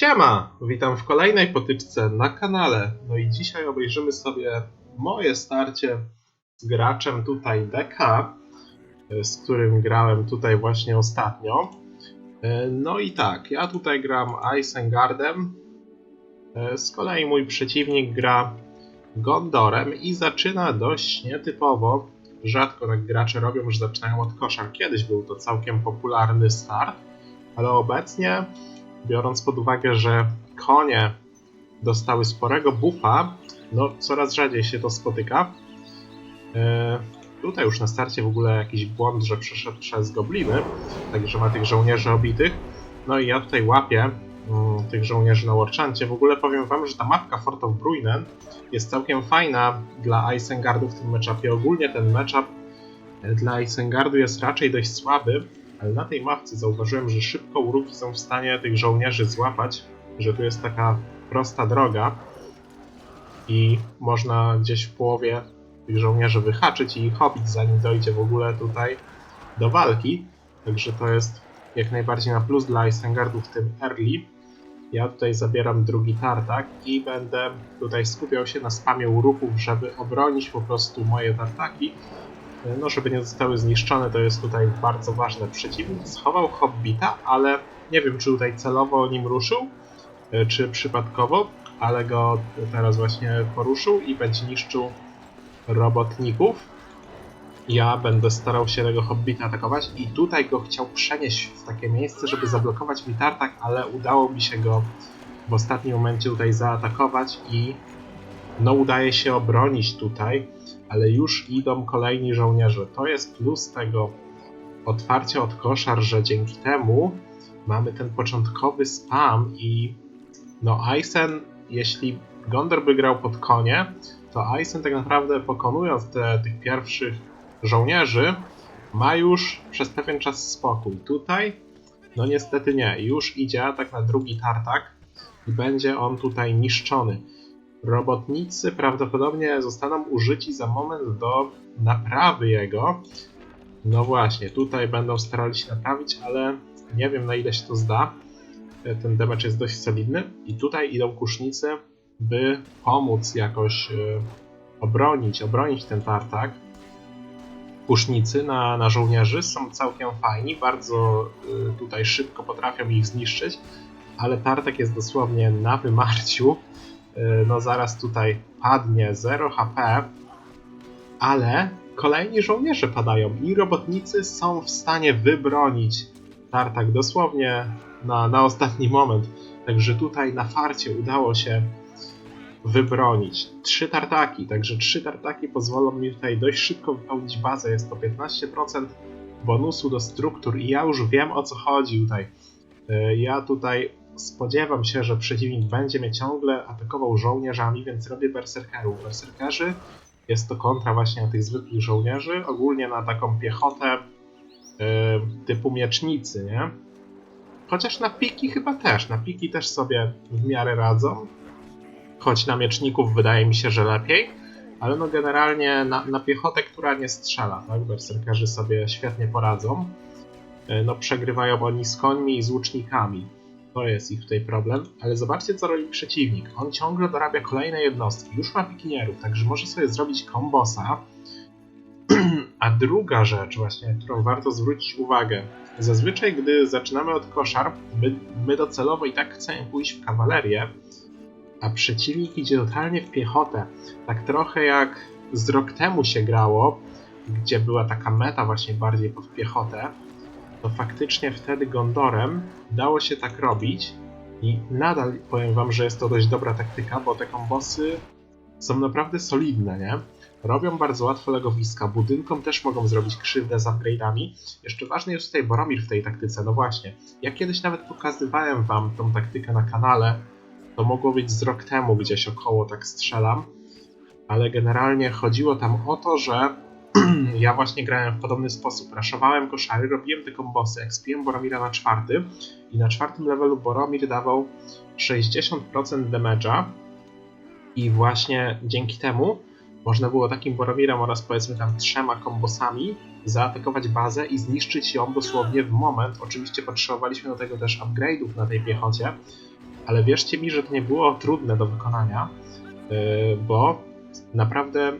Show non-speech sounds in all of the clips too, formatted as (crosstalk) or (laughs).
Siema! Witam w kolejnej potyczce na kanale. No i dzisiaj obejrzymy sobie moje starcie z graczem tutaj DK, e, z którym grałem tutaj właśnie ostatnio. E, No i tak, ja tutaj gram Isengardem, e, z kolei mój przeciwnik gra Gondorem i zaczyna dość nietypowo. Rzadko tak gracze robią, że zaczynają od koszar. Kiedyś był to całkiem popularny start, ale obecnie biorąc pod uwagę, że konie dostały sporego buffa, no coraz rzadziej się to spotyka. E, tutaj już na starcie w ogóle jakiś błąd, że przeszedł przez gobliny, także ma tych żołnierzy obitych. No i ja tutaj łapię mm, tych żołnierzy na Warchancie. W ogóle powiem wam, że ta mapka Fort of Bruinen jest całkiem fajna dla Isengardu w tym meczapie. Ogólnie ten matchup e, dla Isengardu jest raczej dość słaby, ale na tej mapce zauważyłem, że szybko uruki są w stanie tych żołnierzy złapać, że tu jest taka prosta droga i można gdzieś w połowie tych żołnierzy wyhaczyć i ich hobić, zanim dojdzie w ogóle tutaj do walki. Także to jest jak najbardziej na plus dla Isengardu w tym early. Ja tutaj zabieram drugi tartak i będę tutaj skupiał się na spamie uruchów, żeby obronić po prostu moje tartaki no żeby nie zostały zniszczone, to jest tutaj bardzo ważne. Przeciwnik schował Hobbita, ale nie wiem, czy tutaj celowo nim ruszył, e, czy przypadkowo, ale go teraz właśnie poruszył i będzie niszczył robotników. Ja będę starał się tego Hobbita atakować i tutaj go chciał przenieść w takie miejsce, żeby zablokować mi tartak, ale udało mi się go w ostatnim momencie tutaj zaatakować i no udaje się obronić tutaj ale już idą kolejni żołnierze. To jest plus tego otwarcia od koszar, że dzięki temu mamy ten początkowy spam i no Aysen, jeśli Gondor by grał pod konie, to Aysen tak naprawdę pokonując te, tych pierwszych żołnierzy, ma już przez pewien czas spokój. Tutaj, no niestety nie, już idzie atak na drugi tartak i będzie on tutaj niszczony. Robotnicy prawdopodobnie zostaną użyci za moment do naprawy jego. No właśnie, tutaj będą starali się naprawić, ale nie wiem na ile się to zda. Ten damage jest dość solidny. I tutaj idą kusznicy, by pomóc jakoś yy, obronić, obronić ten tartak. Kusznicy na, na żołnierzy są całkiem fajni, bardzo yy, tutaj szybko potrafią ich zniszczyć, ale tartak jest dosłownie na wymarciu no zaraz tutaj padnie 0 HP, ale kolejni żołnierze padają i robotnicy są w stanie wybronić tartak dosłownie na, na ostatni moment. Także tutaj na farcie udało się wybronić. Trzy tartaki, także trzy tartaki pozwolą mi tutaj dość szybko wypełnić bazę. Jest to 15% bonusu do struktur i ja już wiem o co chodzi tutaj. Y, ja tutaj spodziewam się, że przeciwnik będzie mnie ciągle atakował żołnierzami, więc robię berserkerów. Berserkerzy jest to kontra właśnie na tych zwykłych żołnierzy, ogólnie na taką piechotę yy, typu miecznicy, nie? Chociaż na piki chyba też, na piki też sobie w miarę radzą. Choć na mieczników wydaje mi się, że lepiej, ale no generalnie na, na piechotę, która nie strzela, tak? Berserkerzy sobie świetnie poradzą. Yy, no przegrywają oni z końmi i z łucznikami. To jest ich tutaj problem, ale zobaczcie co robi przeciwnik. On ciągle dorabia kolejne jednostki, już ma pikinierów, także może sobie zrobić kombosa. (clears throat) A druga rzecz właśnie, którą warto zwrócić uwagę. Zazwyczaj gdy zaczynamy od koszar, my, my docelowo i tak chcemy pójść w kawalerię, a przeciwnik idzie totalnie w piechotę. Tak trochę jak z rok temu się grało, gdzie była taka meta właśnie bardziej pod piechotę, to faktycznie wtedy Gondorem dało się tak robić i nadal powiem wam, że jest to dość dobra taktyka, bo te kombosy są naprawdę solidne, nie? Robią bardzo łatwo legowiska, budynkom też mogą zrobić krzywdę z upgrade'ami. Jeszcze ważny jest tutaj Boromir w tej taktyce, no właśnie. Ja kiedyś nawet pokazywałem wam tą taktykę na kanale, to mogło być z rok temu gdzieś około, tak strzelam. Ale generalnie chodziło tam o to, że (clears throat) ja właśnie grałem w podobny sposób. Raszowałem koszary, robiłem te kombosy, expiłem Boromira na czwarty i na czwartym levelu Boromir dawał 60% damage'a i właśnie dzięki temu można było takim Boromirem oraz powiedzmy tam trzema kombosami zaatakować bazę i zniszczyć ją dosłownie w moment. Oczywiście potrzebowaliśmy do tego też upgrade'ów na tej piechocie, ale wierzcie mi, że to nie było trudne do wykonania, yy, bo naprawdę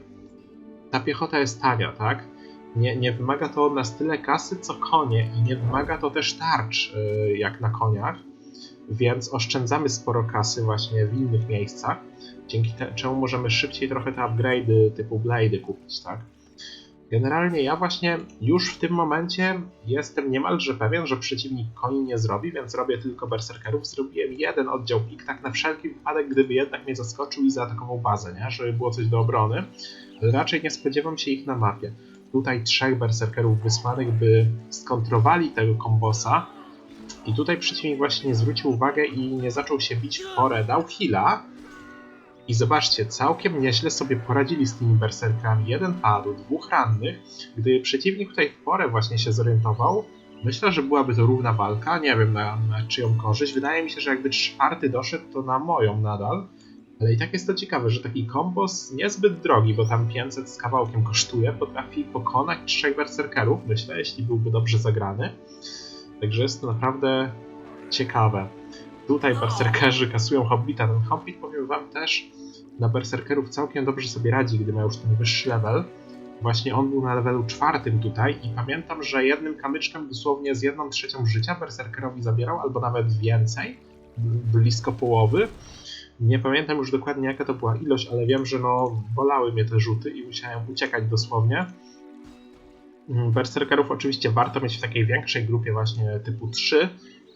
ta piechota jest tania, tak? Nie, nie wymaga to od nas tyle kasy, co konie i nie wymaga to też tarcz, yy, jak na koniach, więc oszczędzamy sporo kasy właśnie w innych miejscach, dzięki te, czemu możemy szybciej trochę te upgrade'y typu blade'y kupić, tak? Generalnie ja właśnie już w tym momencie jestem niemalże pewien, że przeciwnik koni nie zrobi, więc robię tylko berserkerów. Zrobiłem jeden oddział pik, tak na wszelki wypadek, gdyby jednak mnie zaskoczył i zaatakował bazę, nie? żeby było coś do obrony. Ale raczej nie spodziewam się ich na mapie. Tutaj trzech berserkerów wysłanych by skontrowali tego kombosa. I tutaj przeciwnik właśnie nie zwrócił uwagę i nie zaczął się bić w porę. Dał heala, i zobaczcie, całkiem nieźle sobie poradzili z tymi berserkami. Jeden padł, dwóch rannych. Gdy przeciwnik tutaj w porę właśnie się zorientował, myślę, że byłaby to równa walka. Nie wiem na, na czyją korzyść. Wydaje mi się, że jakby czwarty doszedł, to na moją nadal. Ale i tak jest to ciekawe, że taki kombos niezbyt drogi, bo tam 500 z kawałkiem kosztuje, potrafi pokonać trzech berserkerów, myślę, jeśli byłby dobrze zagrany. Także jest to naprawdę ciekawe. Tutaj berserkerzy kasują Hobbita. Ten Hobbit, powiem wam też, na berserkerów całkiem dobrze sobie radzi, gdy ma już ten wyższy level. Właśnie on był na levelu czwartym tutaj i pamiętam, że jednym kamyczkiem dosłownie z jedną trzecią życia berserkerowi zabierał, albo nawet więcej, blisko połowy. Nie pamiętam już dokładnie jaka to była ilość, ale wiem, że no bolały mnie te rzuty i musiałem uciekać dosłownie. Berserkerów oczywiście warto mieć w takiej większej grupie właśnie typu 3,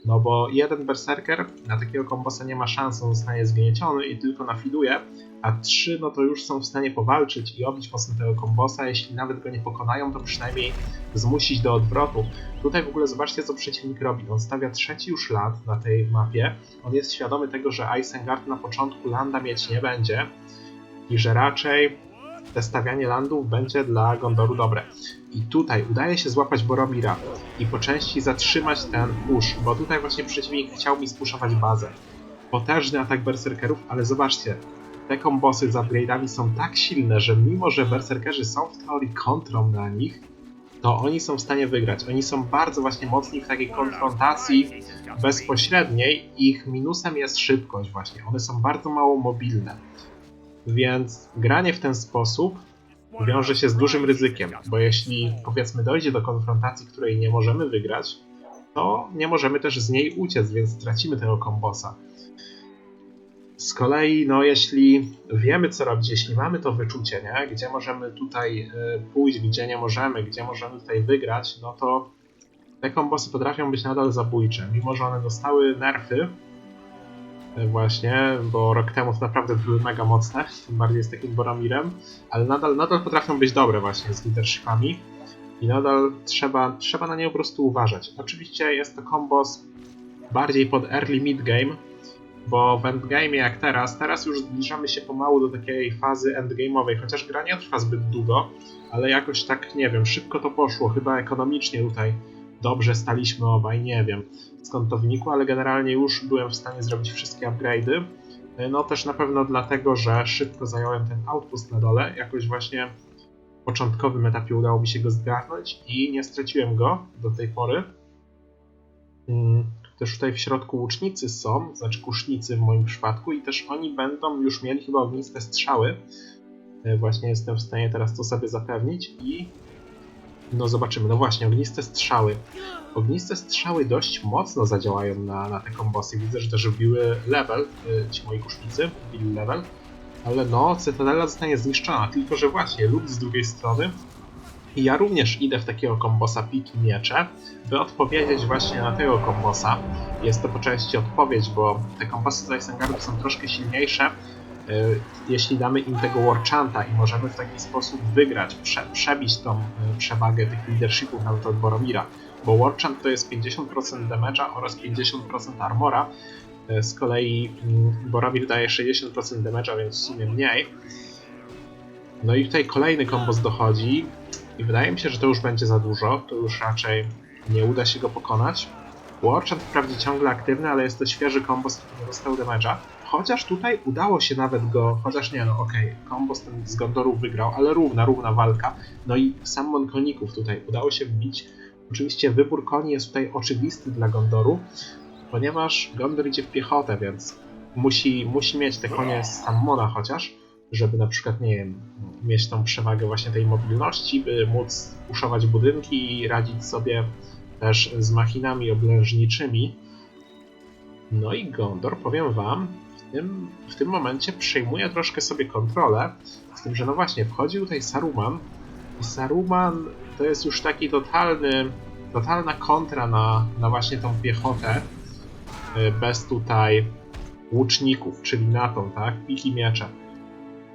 no bo jeden berserker na takiego kombosa nie ma szans, on zostanie zgnieciony i tylko nafiduje, a trzy no to już są w stanie powalczyć i obić mocno tego kombosa, jeśli nawet go nie pokonają, to przynajmniej zmusić do odwrotu. Tutaj w ogóle zobaczcie co przeciwnik robi, on stawia trzeci już land na tej mapie, on jest świadomy tego, że Isengard na początku landa mieć nie będzie i że raczej te stawianie landów będzie dla Gondoru dobre. I tutaj udaje się złapać Boromira i po części zatrzymać ten push, bo tutaj właśnie przeciwnik chciał mi spuszować bazę. Potężny atak berserkerów, ale zobaczcie, te kombosy z upgrade'ami są tak silne, że mimo, że berserkerzy są w teorii kontrą na nich, to oni są w stanie wygrać. Oni są bardzo właśnie mocni w takiej konfrontacji bezpośredniej. Ich minusem jest szybkość właśnie. One są bardzo mało mobilne. Więc granie w ten sposób wiąże się z dużym ryzykiem, bo jeśli powiedzmy dojdzie do konfrontacji, której nie możemy wygrać, to nie możemy też z niej uciec, więc stracimy tego kombosa. Z kolei, no jeśli wiemy co robić, jeśli mamy to wyczucie, nie? gdzie możemy tutaj y, pójść, gdzie nie możemy, gdzie możemy tutaj wygrać, no to te kombosy potrafią być nadal zabójcze, mimo że one dostały nerfy, właśnie, bo rok temu to naprawdę były mega mocne, tym bardziej z takim Boromirem, ale nadal, nadal potrafią być dobre właśnie z leadershipami i nadal trzeba, trzeba na nie po prostu uważać. Oczywiście jest to kombos bardziej pod early mid game, bo w endgame jak teraz, teraz już zbliżamy się pomału do takiej fazy endgame'owej, chociaż gra nie trwa zbyt długo, ale jakoś tak, nie wiem, szybko to poszło, chyba ekonomicznie tutaj dobrze staliśmy obaj, nie wiem skąd to wynikło, ale generalnie już byłem w stanie zrobić wszystkie upgrade'y. No też na pewno dlatego, że szybko zająłem ten outpost na dole, jakoś właśnie w początkowym etapie udało mi się go zgarnąć i nie straciłem go do tej pory. Mm, też tutaj w środku łucznicy są, znaczy kusznicy w moim przypadku i też oni będą już mieli chyba ogniste strzały. Właśnie jestem w stanie teraz to sobie zapewnić i no zobaczymy, no właśnie, ogniste strzały. Ogniste strzały dość mocno zadziałają na, na te kombosy. Widzę, że też wbiły level, y, ci moi kusznicy, wbili level. Ale no, Cytadela zostanie zniszczona, tylko że właśnie, lub z drugiej strony. I ja również idę w takiego kombosa piki miecze, by odpowiedzieć właśnie na tego kombosa. Jest to po części odpowiedź, bo te kombosy z Isengardu są troszkę silniejsze, jeśli damy im tego Warchanta i możemy w taki sposób wygrać, prze, przebić tą y, przewagę tych leadershipów nawet od Boromira, bo Warchant to jest 50% damage'a oraz 50% armora, y, z kolei mm, Boromir daje 60% damage'a, więc w sumie mniej. No i tutaj kolejny kombos dochodzi i wydaje mi się, że to już będzie za dużo, to już raczej nie uda się go pokonać. Warchant wprawdzie ciągle aktywny, ale jest to świeży kombos, który dostał damage'a. Chociaż tutaj udało się nawet go, chociaż nie no, okej, okay, kombos ten z Gondorów wygrał, ale równa, równa walka. No i sam koników tutaj udało się wbić. Oczywiście wybór koni jest tutaj oczywisty dla Gondoru. ponieważ Gondor idzie w piechotę, więc musi, musi mieć te konie z Sammona chociaż, żeby na przykład, nie wiem, mieć tą przewagę właśnie tej mobilności, by móc puszować budynki i radzić sobie też z machinami oblężniczymi. No i Gondor, powiem wam, w tym, w tym momencie przejmuje troszkę sobie kontrolę, z tym, że no właśnie, wchodzi tutaj Saruman i Saruman to jest już taki totalny, totalna kontra na, na właśnie tą piechotę, y, bez tutaj łuczników, czyli na tą, tak, piki miecze.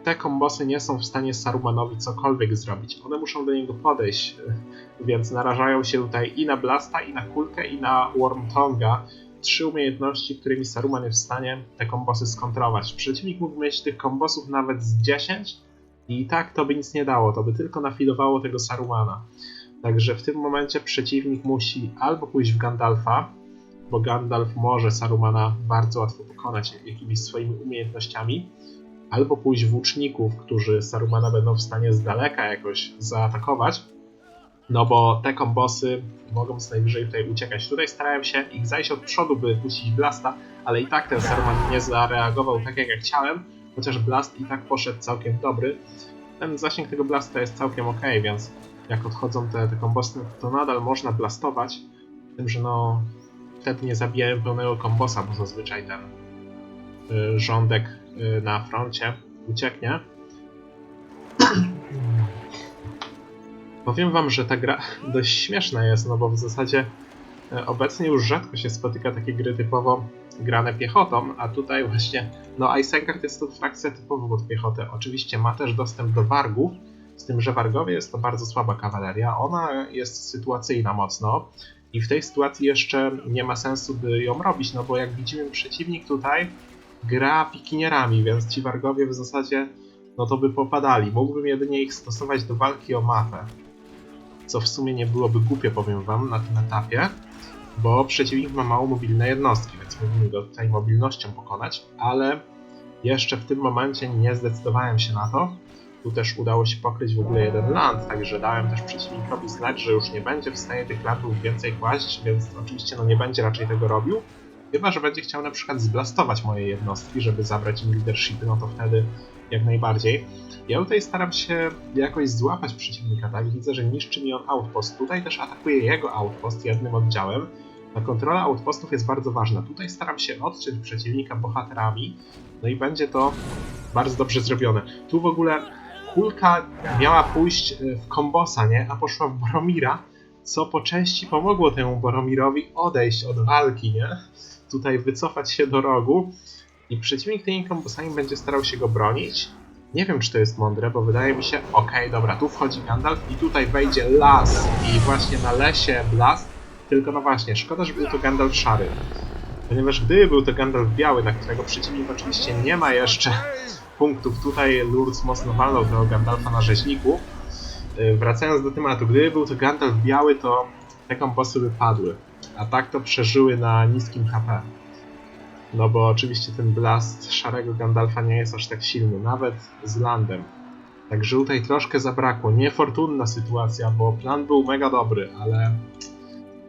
Te kombosy nie są w stanie Sarumanowi cokolwiek zrobić. One muszą do niego podejść, y, więc narażają się tutaj i na Blasta, i na Kulkę, i na Wormtonga. Trzy umiejętności, którymi Saruman jest w stanie te kombosy skontrować. Przeciwnik mógł mieć tych kombosów nawet z 10 i tak to by nic nie dało, to by tylko nafidowało tego Sarumana. Także w tym momencie przeciwnik musi albo pójść w Gandalfa, bo Gandalf może Sarumana bardzo łatwo pokonać jakimiś swoimi umiejętnościami, albo pójść w łuczników, którzy Sarumana będą w stanie z daleka jakoś zaatakować, no bo te kombosy mogą co najwyżej tutaj uciekać. Tutaj starałem się ich zajść od przodu, by puścić Blasta, ale i tak ten Saruman nie zareagował tak jak ja chciałem, chociaż Blast i tak poszedł całkiem dobry. Ten zasięg tego Blasta jest całkiem ok, więc jak odchodzą te, te kombosy, to nadal można blastować, tym, że no wtedy nie zabijałem pełnego kombosa, bo zazwyczaj ten y, rządek y, na froncie ucieknie. Powiem wam, że ta gra (laughs) dość śmieszna jest, no bo w zasadzie e, obecnie już rzadko się spotyka takie gry typowo grane piechotą, a tutaj właśnie, no Isengard jest to frakcja typowo pod piechotę. Oczywiście ma też dostęp do wargów, z tym, że wargowie jest to bardzo słaba kawaleria. Ona jest sytuacyjna mocno i w tej sytuacji jeszcze nie ma sensu, by ją robić, no bo jak widzimy przeciwnik tutaj gra pikinierami, więc ci wargowie w zasadzie no to by popadali. Mógłbym jedynie ich stosować do walki o mapę. Co w sumie nie byłoby głupie, powiem wam, na tym etapie, bo przeciwnik ma mało mobilne jednostki, więc mógłbym go tutaj mobilnością pokonać, ale jeszcze w tym momencie nie zdecydowałem się na to. Tu też udało się pokryć w ogóle jeden land, także dałem też przeciwnikowi znać, że już nie będzie w stanie tych landów więcej kłaść, więc oczywiście no nie będzie raczej tego robił. Chyba, że będzie chciał na przykład zblastować moje jednostki, żeby zabrać im leadershipy, no to wtedy jak najbardziej. Ja tutaj staram się jakoś złapać przeciwnika, tak? Widzę, że niszczy mi on outpost. Tutaj też atakuje jego outpost jednym oddziałem. Ta kontrola outpostów jest bardzo ważna. Tutaj staram się odciąć przeciwnika bohaterami, no i będzie to bardzo dobrze zrobione. Tu w ogóle kulka miała pójść e, w kombosa, nie? A poszła w Boromira, co po części pomogło temu Boromirowi odejść od walki, nie? Tutaj wycofać się do rogu i przeciwnik tymi kombosami będzie starał się go bronić. Nie wiem, czy to jest mądre, bo wydaje mi się, okej, dobra, tu wchodzi Gandalf i tutaj wejdzie las i właśnie na lesie Blast, tylko no właśnie, szkoda, że był to Gandalf szary. Ponieważ gdyby był to Gandalf biały, na którego przeciwnik oczywiście nie ma jeszcze punktów, tutaj Lurz mocno walnął tego Gandalfa na rzeźniku. Yy, Wracając do tematu, gdyby był to Gandalf biały, to te kombosy by padły, a tak to przeżyły na niskim HP. No bo oczywiście ten blast szarego Gandalfa nie jest aż tak silny, nawet z landem. Także tutaj troszkę zabrakło. Niefortunna sytuacja, bo plan był mega dobry, ale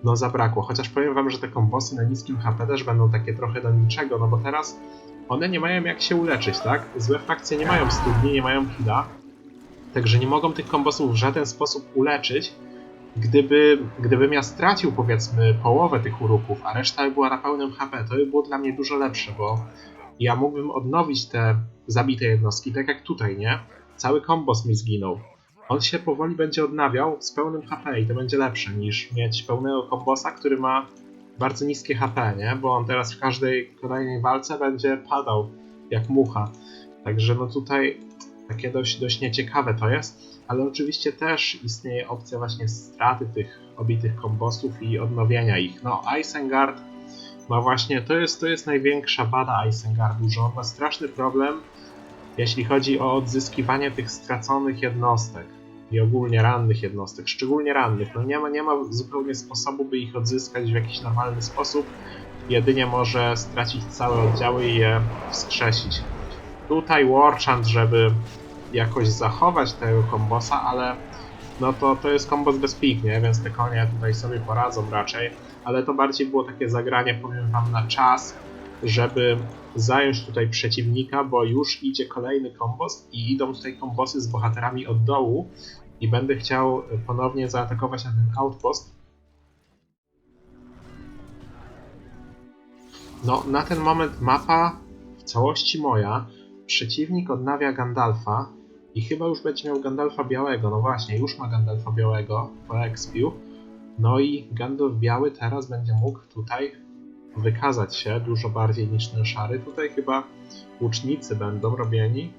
no zabrakło. Chociaż powiem wam, że te kombosy na niskim HP też będą takie trochę do niczego, no bo teraz one nie mają jak się uleczyć, tak? Złe frakcje nie mają studni, nie mają killa, także nie mogą tych kombosów w żaden sposób uleczyć. Gdyby, gdybym ja stracił powiedzmy połowę tych urupów, a reszta by była na pełnym HP, to by było dla mnie dużo lepsze, bo ja mógłbym odnowić te zabite jednostki, tak jak tutaj, nie? Cały kombos mi zginął. On się powoli będzie odnawiał z pełnym HP i to będzie lepsze niż mieć pełnego kombosa, który ma bardzo niskie HP, nie? Bo on teraz w każdej kolejnej walce będzie padał jak mucha. Także no tutaj takie dość, dość nieciekawe to jest ale oczywiście też istnieje opcja właśnie straty tych obitych kombosów i odnowienia ich. No, Isengard ma właśnie, to jest, to jest największa wada Isengardu, że on ma straszny problem, jeśli chodzi o odzyskiwanie tych straconych jednostek i ogólnie rannych jednostek, szczególnie rannych. No nie ma, nie ma zupełnie sposobu, by ich odzyskać w jakiś normalny sposób. Jedynie może stracić całe oddziały i je wskrzesić. Tutaj Warchant, żeby jakoś zachować tego kombosa, ale no to, to jest kombos bez pik, nie? Więc te konie tutaj sobie poradzą raczej. ale to bardziej było takie zagranie, powiem wam, na czas, żeby zająć tutaj przeciwnika, bo już idzie kolejny kombos i idą tutaj kombosy z bohaterami od dołu i będę chciał ponownie zaatakować na ten outpost. No, na ten moment mapa w całości moja. Przeciwnik odnawia Gandalfa i chyba już będzie miał Gandalfa białego. No właśnie, już ma Gandalfa białego po expiu. No i Gandalf biały teraz będzie mógł tutaj wykazać się dużo bardziej niż ten szary. Tutaj chyba łucznicy będą robieni.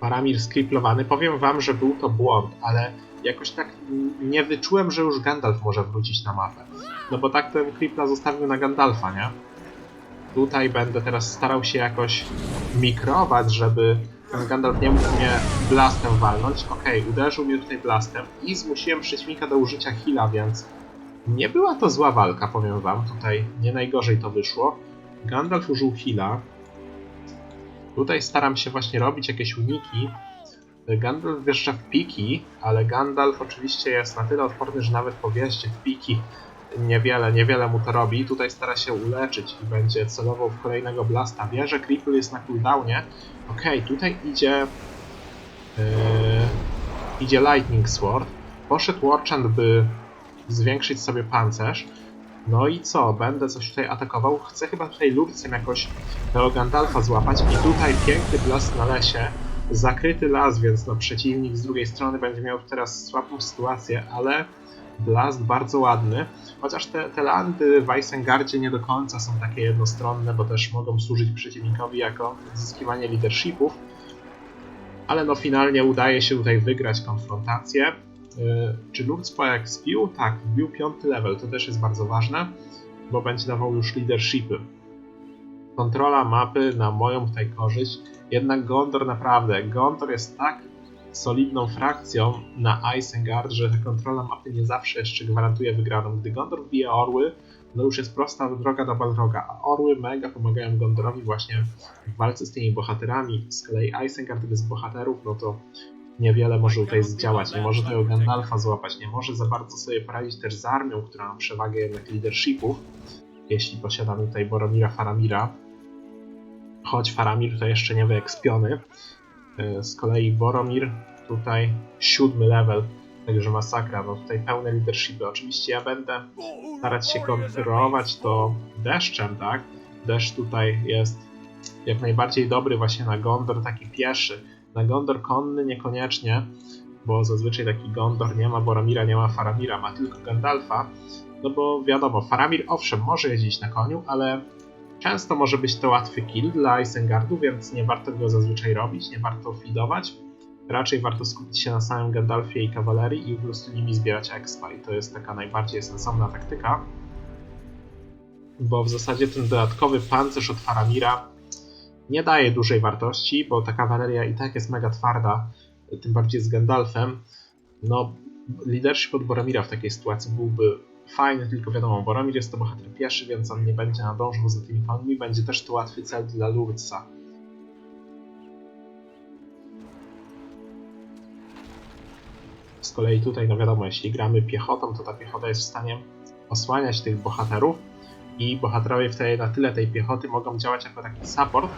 Paramir skriplowany. Powiem wam, że był to błąd, ale jakoś tak nie wyczułem, że już Gandalf może wrócić na mapę. No bo tak ten Kripla zostawił na Gandalfa, nie? Tutaj będę teraz starał się jakoś mikrować, żeby ten Gandalf nie mógł mnie blastem walnąć. Okej, uderzył mnie tutaj blastem i zmusiłem przeciwnika do użycia heala, więc nie była to zła walka, powiem wam. Tutaj nie najgorzej to wyszło. Gandalf użył heala. Tutaj staram się właśnie robić jakieś uniki. Gandalf wjeżdża w piki, ale Gandalf oczywiście jest na tyle odporny, że nawet po wjeździe w piki niewiele, niewiele mu to robi. Tutaj stara się uleczyć i będzie celował w kolejnego blasta. Wie, że Cripple jest na cooldownie. Okej, tutaj idzie yy, idzie Lightning Sword. Poszedł Warchant, by zwiększyć sobie pancerz. No i co? Będę coś tutaj atakował. Chcę chyba tutaj lurcem jakoś tego Gandalfa złapać. I tutaj piękny blast na lesie. Zakryty las, więc no przeciwnik z drugiej strony będzie miał teraz słabą sytuację, ale blast bardzo ładny. Chociaż te, te landy w Isengardzie nie do końca są takie jednostronne, bo też mogą służyć przeciwnikowi jako zyskiwanie leadershipów. Ale no finalnie udaje się tutaj wygrać konfrontację. Yy, czy Lurz po jak spił? Tak, wbił piąty level, to też jest bardzo ważne, bo będzie dawał już leadershipy. Kontrola mapy na moją tutaj korzyść. Jednak Gondor naprawdę, Gondor jest tak solidną frakcją na Isengard, że ta kontrola mapy nie zawsze jeszcze gwarantuje wygraną. Gdy Gondor wbije orły, no już jest prosta droga do Balroga, a orły mega pomagają Gondorowi właśnie w walce z tymi bohaterami. Z kolei Isengard bez bohaterów, no to niewiele może tutaj zdziałać, nie może tego Gandalfa złapać, nie może za bardzo sobie poradzić też z armią, która ma przewagę jednak leadershipów, jeśli posiadamy tutaj Boromira Faramira, choć Faramir tutaj jeszcze nie wyekspiony. Yy, Z kolei Boromir tutaj siódmy level, także masakra, no tutaj pełne leadershipy. Oczywiście ja będę starać się kontrolować to deszczem, tak? Deszcz tutaj jest jak najbardziej dobry właśnie na Gondor, taki pieszy. Na Gondor konny niekoniecznie, bo zazwyczaj taki Gondor nie ma Boromira, nie ma Faramira, ma tylko Gandalfa. No bo wiadomo, Faramir owszem może jeździć na koniu, ale często może być to łatwy kill dla Isengardu, więc nie warto go zazwyczaj robić, nie warto feedować. Raczej warto skupić się na samym Gandalfie i kawalerii i po prostu nimi zbierać expa i to jest taka najbardziej sensowna taktyka. Bo w zasadzie ten dodatkowy pancerz od Faramira nie daje dużej wartości, bo ta kawaleria i tak jest mega twarda, tym bardziej z Gandalfem. No, leadership od Boromira w takiej sytuacji byłby fajny, tylko wiadomo, Boromir jest to bohater pieszy, więc on nie będzie nadążał za tymi końmi, będzie też to łatwy cel dla Lurca. Z kolei tutaj, no wiadomo, jeśli gramy piechotą, to ta piechota jest w stanie osłaniać tych bohaterów i bohaterowie wtedy na tyle tej piechoty mogą działać jako taki support.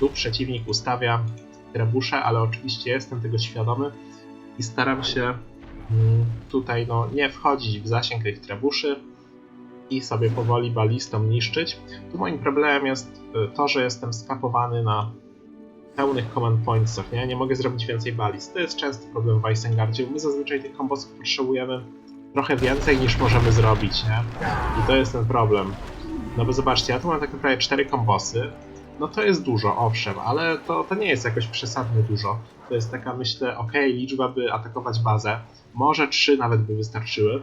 Tu przeciwnik ustawia trebusze, ale oczywiście jestem tego świadomy i staram się tutaj no, nie wchodzić w zasięg tych trebuszy i sobie powoli balistą niszczyć. Tu moim problemem jest y, to, że jestem skapowany na pełnych command pointsach, nie? Nie mogę zrobić więcej balist. To jest częsty problem w Isengardzie. My zazwyczaj tych kombosów potrzebujemy trochę więcej niż możemy zrobić, nie? I to jest ten problem. No bo zobaczcie, ja tu mam tak naprawdę cztery kombosy. No to jest dużo, owszem, ale to, to nie jest jakoś przesadnie dużo. To jest taka, myślę, ok, liczba, by atakować bazę. Może trzy nawet by wystarczyły.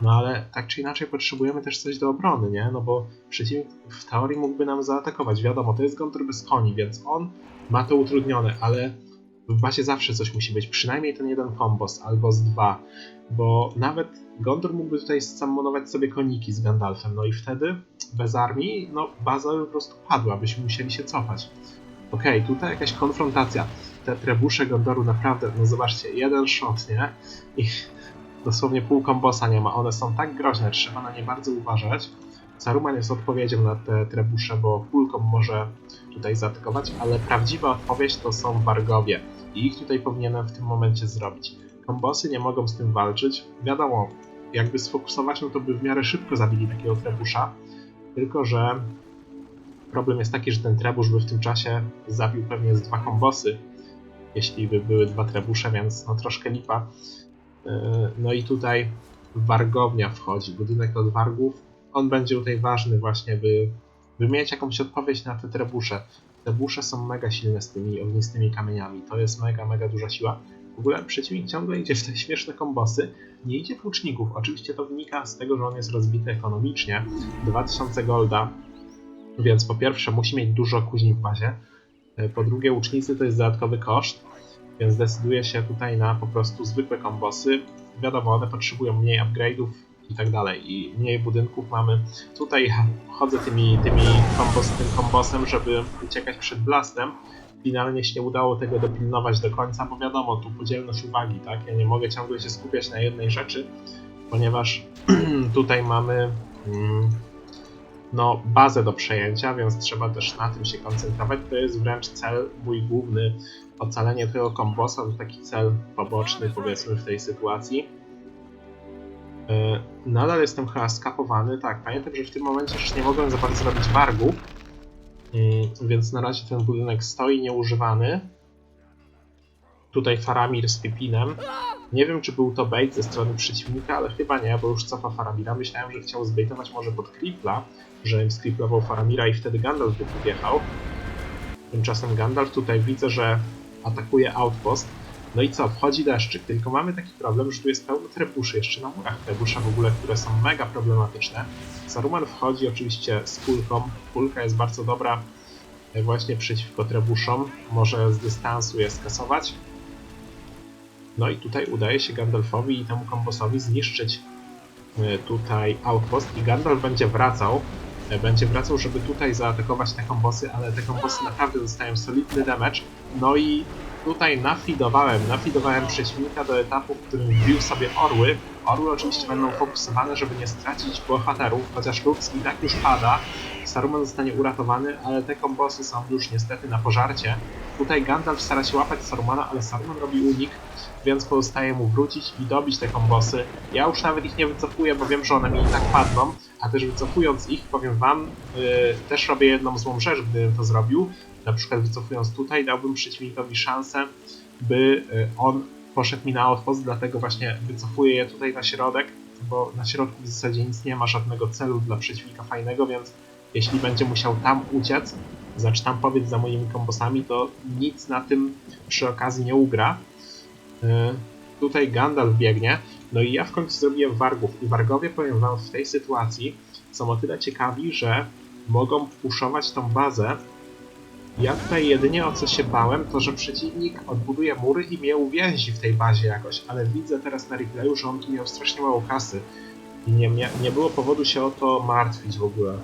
No ale tak czy inaczej potrzebujemy też coś do obrony, nie? No bo przeciwnik w teorii mógłby nam zaatakować. Wiadomo, to jest Gondor bez koni, więc on ma to utrudnione, ale w bazie zawsze coś musi być. Przynajmniej ten jeden kombos, albo z dwa. Bo nawet Gondor mógłby tutaj sammonować sobie koniki z Gandalfem, no i wtedy bez armii, no baza by po prostu padła, byśmy musieli się cofać. Okej, tutaj jakaś konfrontacja. Te trebusze Gondoru naprawdę, no zobaczcie, jeden shot, nie? I dosłownie pół kombosa nie ma. One są tak groźne, trzeba na nie bardzo uważać. Saruman jest odpowiedzią na te trebusze, bo kulką może tutaj zaatakować, ale prawdziwa odpowiedź to są wargowie i ich tutaj powinienem w tym momencie zrobić. Kombosy nie mogą z tym walczyć. Wiadomo, jakby sfokusować, no to by w miarę szybko zabili takiego trebusza, tylko że problem jest taki, że ten trebusz by w tym czasie zabił pewnie z dwa kombosy, jeśli by były dwa trebusze, więc no troszkę lipa. Yy, No i tutaj wargownia wchodzi, budynek od wargów. On będzie tutaj ważny właśnie, by, by mieć jakąś odpowiedź na te trebusze. Trebusze są mega silne z tymi ognistymi kamieniami. To jest mega, mega duża siła. W ogóle przeciwnik ciągle idzie w te śmieszne kombosy. Nie idzie w łuczników. Oczywiście to wynika z tego, że on jest rozbity ekonomicznie. 2000 golda. Więc po pierwsze musi mieć dużo kuźni w bazie. E, Po drugie łucznicy to jest dodatkowy koszt. Więc decyduje się tutaj na po prostu zwykłe kombosy. Wiadomo, one potrzebują mniej upgrade'ów i tak dalej. I mniej budynków mamy. Tutaj chodzę tymi, tymi kombos, tym kombosem, żeby uciekać przed blastem. Finalnie się nie udało tego dopilnować do końca, bo wiadomo, tu podzielność uwagi, tak? Ja nie mogę ciągle się skupiać na jednej rzeczy, ponieważ (clears throat) tutaj mamy mm, no, bazę do przejęcia, więc trzeba też na tym się koncentrować. To jest wręcz cel mój główny. Ocalenie tego kombosa to taki cel poboczny, powiedzmy, w tej sytuacji. E, Nadal jestem chyba skapowany. Tak, pamiętam, że w tym momencie już nie mogłem za bardzo robić wargów, więc na razie ten budynek stoi nieużywany. Tutaj Faramir z Pipinem. Nie wiem, czy był to bait ze strony przeciwnika, ale chyba nie, bo już cofa Faramira. Myślałem, że chciał zbaitować może pod Kripla, że im skriplował Faramira i wtedy Gandalf by podjechał. Tymczasem Gandalf tutaj widzę, że atakuje outpost. No i co, wchodzi deszczyk, tylko mamy taki problem, że tu jest pełno trebuszy, jeszcze na murach. Trebusze w ogóle, które są mega problematyczne. Saruman wchodzi oczywiście z kulką, kulka jest bardzo dobra e, właśnie przeciwko trebuszom, może z dystansu je skasować. No i tutaj udaje się Gandalfowi i temu kombosowi zniszczyć e, tutaj outpost. I Gandalf będzie wracał, e, będzie wracał, żeby tutaj zaatakować te kombosy, ale te kombosy naprawdę dostają solidny damage, no i tutaj nafidowałem, nafidowałem przeciwnika do etapu, w którym wbił sobie orły. Orły oczywiście będą fokusowane, żeby nie stracić bohaterów, chociaż Lux i tak już pada. Saruman zostanie uratowany, ale te kombosy są już niestety na pożarcie. Tutaj Gandalf stara się łapać Sarumana, ale Saruman robi unik, więc pozostaje mu wrócić i dobić te kombosy. Ja już nawet ich nie wycofuję, bo wiem, że one mi i tak padną, a też wycofując ich, powiem wam, yy, też robię jedną złą rzecz, gdybym to zrobił. Na przykład wycofując tutaj, dałbym przeciwnikowi szansę, by y, on poszedł mi na outpost, dlatego właśnie wycofuję je tutaj na środek, bo na środku w zasadzie nic nie ma, żadnego celu dla przeciwnika fajnego, więc jeśli będzie musiał tam uciec, znaczy tam powiedz za moimi kombosami, to nic na tym przy okazji nie ugra. Y, Tutaj Gandalf biegnie, no i ja w końcu zrobiłem wargów i wargowie, powiem wam, w tej sytuacji są o tyle ciekawi, że mogą puszować tą bazę. Ja tutaj jedynie o co się bałem, to że przeciwnik odbuduje mury i mnie uwięzi w tej bazie jakoś, ale widzę teraz na replayu, że on tu miał strasznie mało kasy i nie, nie, było powodu się o to martwić w ogóle.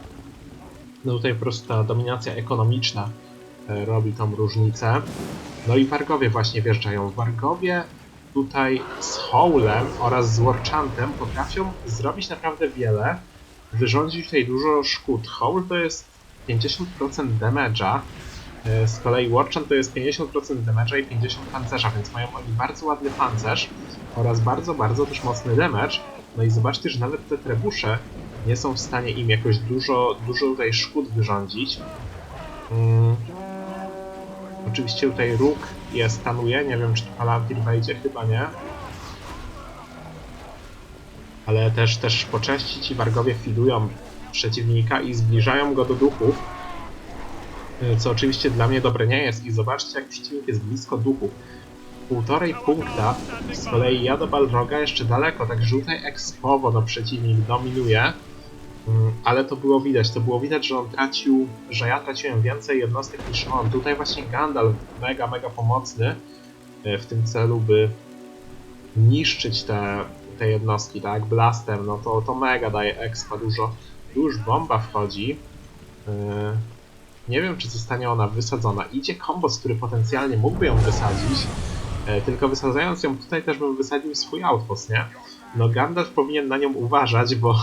No tutaj po prostu ta dominacja ekonomiczna e, robi tą różnicę. No i Wargowie właśnie wjeżdżają. Wargowie tutaj z Howlem oraz z Warchantem potrafią zrobić naprawdę wiele, wyrządzić tutaj dużo szkód. Howl to jest 50% damage'a, z kolei Warchant to jest 50% damage'a i 50 pancerza, więc mają oni bardzo ładny pancerz oraz bardzo, bardzo też mocny damage. No i zobaczcie, że nawet te trebusze nie są w stanie im jakoś dużo, dużo tutaj szkód wyrządzić. Mm. Oczywiście tutaj róg je stanuje, nie wiem czy tu Palantir wejdzie, chyba nie. Ale też, też po części ci wargowie fidują przeciwnika i zbliżają go do duchów. Y, Co oczywiście dla mnie dobre nie jest. I zobaczcie jak przeciwnik jest blisko duchów. Półtorej punkta, z kolei ja do Balroga jeszcze daleko, także tutaj ekspowo no przeciwnik dominuje. Mm, Ale to było widać, to było widać, że on tracił, że ja traciłem więcej jednostek niż on. Tutaj właśnie Gandalf mega, mega pomocny e, w tym celu, by niszczyć te, te jednostki, tak? Blastem, no to, to mega daje expa dużo. Tu już bomba wchodzi. E, Nie wiem, czy zostanie ona wysadzona. Idzie kombos, który potencjalnie mógłby ją wysadzić. E, Tylko wysadzając ją tutaj też bym wysadził swój outpost, nie? no Gandalf powinien na nią uważać, bo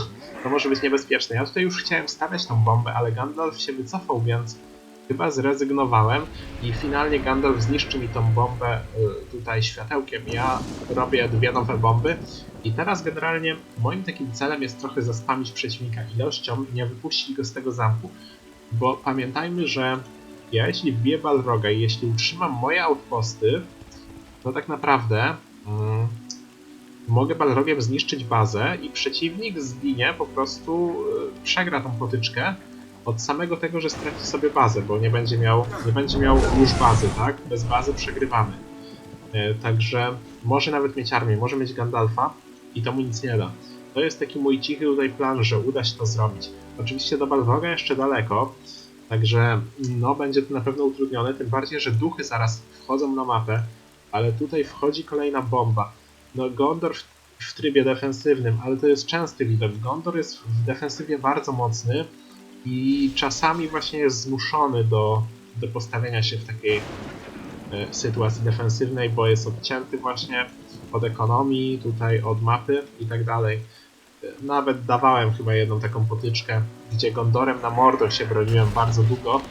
to może być niebezpieczne. Ja tutaj już chciałem stawiać tą bombę, ale Gandalf się wycofał, więc chyba zrezygnowałem i finalnie Gandalf zniszczy mi tą bombę y, tutaj światełkiem. Ja robię dwie nowe bomby i teraz generalnie moim takim celem jest trochę zaspamić przeciwnika ilością i nie wypuścić go z tego zamku. Bo pamiętajmy, że ja jeśli wbiję Balroga i jeśli utrzymam moje outposty, to tak naprawdę mm, mogę Balrogiem zniszczyć bazę i przeciwnik zginie, po prostu y, przegra tą potyczkę od samego tego, że straci sobie bazę, bo nie będzie miał, nie będzie miał już bazy, tak? Bez bazy przegrywamy. E, Także może nawet mieć armię, może mieć Gandalfa i to mu nic nie da. To jest taki mój cichy tutaj plan, że uda się to zrobić. Oczywiście do Balroga jeszcze daleko, także no będzie to na pewno utrudnione, tym bardziej, że duchy zaraz wchodzą na mapę, ale tutaj wchodzi kolejna bomba. No Gondor w, w trybie defensywnym, ale to jest częsty widok. Gondor jest w defensywie bardzo mocny, i czasami właśnie jest zmuszony do, do postawienia się w takiej e, sytuacji defensywnej, bo jest odcięty właśnie od ekonomii, tutaj od mapy i tak dalej. Nawet dawałem chyba jedną taką potyczkę, gdzie Gondorem na Mordor się broniłem bardzo długo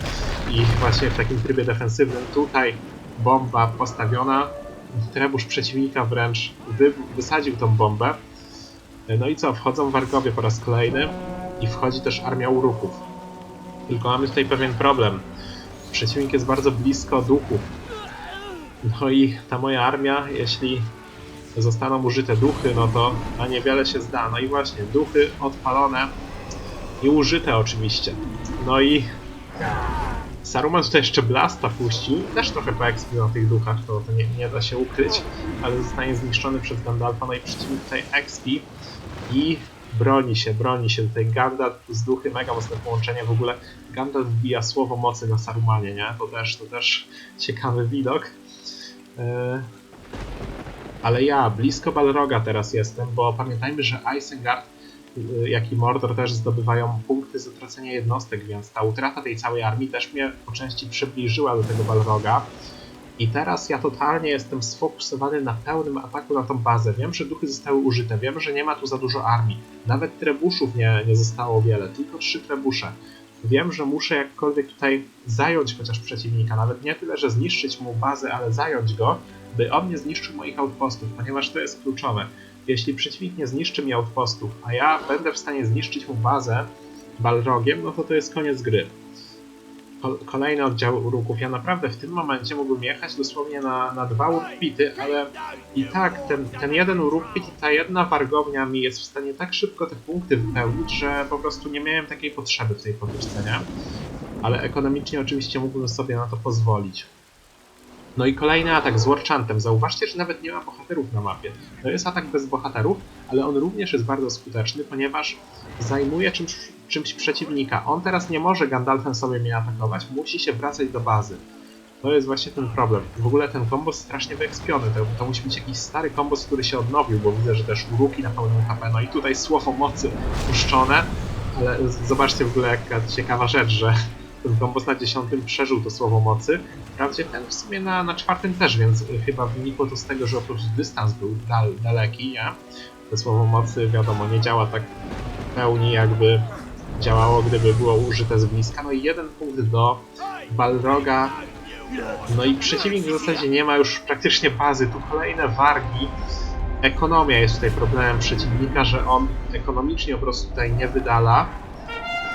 i właśnie w takim trybie defensywnym tutaj bomba postawiona, trebusz przeciwnika wręcz wy, wysadził tą bombę. No i co, wchodzą wargowie po raz kolejny i wchodzi też armia uruków. Tylko mamy tutaj pewien problem. Przeciwnik jest bardzo blisko duchów. No i ta moja armia, jeśli zostaną użyte duchy, no to na niewiele się zda. No i właśnie, duchy odpalone i użyte oczywiście. No i Saruman tutaj jeszcze Blasta puścił, też trochę poekspił na tych duchach, to, to nie, nie da się ukryć, ale zostanie zniszczony przez Gandalfa, no i przeciwnik tutaj expi i broni się, broni się tutaj Gandalf plus duchy, mega mocne połączenie, w ogóle Gandalf wbija słowo mocy na Sarumanie, nie? To też, to też ciekawy widok. Yy... Ale ja blisko Balroga teraz jestem, bo pamiętajmy, że Isengard yy, jak i Mordor też zdobywają punkty za tracenie jednostek, więc ta utrata tej całej armii też mnie po części przybliżyła do tego Balroga. I teraz ja totalnie jestem sfokusowany na pełnym ataku na tą bazę. Wiem, że duchy zostały użyte, wiem, że nie ma tu za dużo armii. Nawet trebuszów nie, nie zostało wiele, tylko trzy trebusze. Wiem, że muszę jakkolwiek tutaj zająć chociaż przeciwnika, nawet nie tyle, że zniszczyć mu bazę, ale zająć go, by on nie zniszczył moich outpostów, ponieważ to jest kluczowe. Jeśli przeciwnik nie zniszczy mi outpostów, a ja będę w stanie zniszczyć mu bazę balrogiem, no to to jest koniec gry kolejny oddział uruków. Ja naprawdę w tym momencie mógłbym jechać dosłownie na, na dwa urkpity, ale i tak ten, ten jeden urukpit i ta jedna wargownia mi jest w stanie tak szybko te punkty wypełnić, że po prostu nie miałem takiej potrzeby w tej potyczce, nie? Ale ekonomicznie oczywiście mógłbym sobie na to pozwolić. No i kolejny atak z Warchantem. Zauważcie, że nawet nie ma bohaterów na mapie. To jest atak bez bohaterów, ale on również jest bardzo skuteczny, ponieważ zajmuje czymś, czymś przeciwnika. On teraz nie może Gandalfem sobie mnie atakować, musi się wracać do bazy. To jest właśnie ten problem. W ogóle ten kombos strasznie wyekspiony. To, to musi być jakiś stary kombos, który się odnowił, bo widzę, że też uruki na pełnym HP. No i tutaj słowo mocy puszczone, ale zobaczcie w ogóle jaka ciekawa rzecz, że ten kombos na dziesiątym przeżył to słowo mocy. Wprawdzie ten w sumie na, na czwartym też, więc chyba wynikło to z tego, że prostu dystans był dal, daleki, nie? To słowo mocy, wiadomo, nie działa tak w pełni, jakby działało, gdyby było użyte z bliska. No i jeden punkt do Balroga. No i przeciwnik w zasadzie nie ma już praktycznie bazy. Tu kolejne wargi. Ekonomia jest tutaj problemem przeciwnika, że on ekonomicznie po prostu tutaj nie wydala.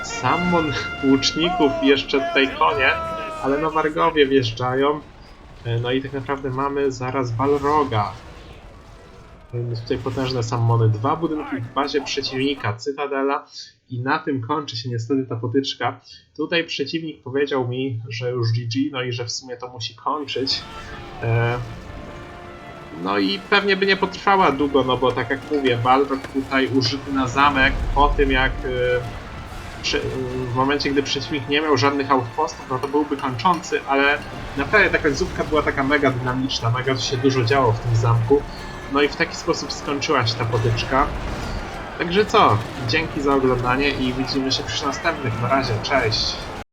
Sammon łuczników jeszcze tutaj konie, ale no wargowie wjeżdżają. No i tak naprawdę mamy zaraz Balroga. Tutaj potężne sammony. Dwa budynki w bazie przeciwnika, Cytadela i na tym kończy się niestety ta potyczka. Tutaj przeciwnik powiedział mi, że już GG, no i że w sumie to musi kończyć. E... No i pewnie by nie potrwała długo, no bo tak jak mówię, Balrog tutaj użyty na zamek po tym jak e... w momencie, gdy przeciwnik nie miał żadnych outpostów, no to byłby kończący, ale naprawdę ta końcówka była taka mega dynamiczna, mega się dużo działo w tym zamku. No i w taki sposób skończyła się ta potyczka. Także co, dzięki za oglądanie i widzimy się przy następnych. Na razie, cześć!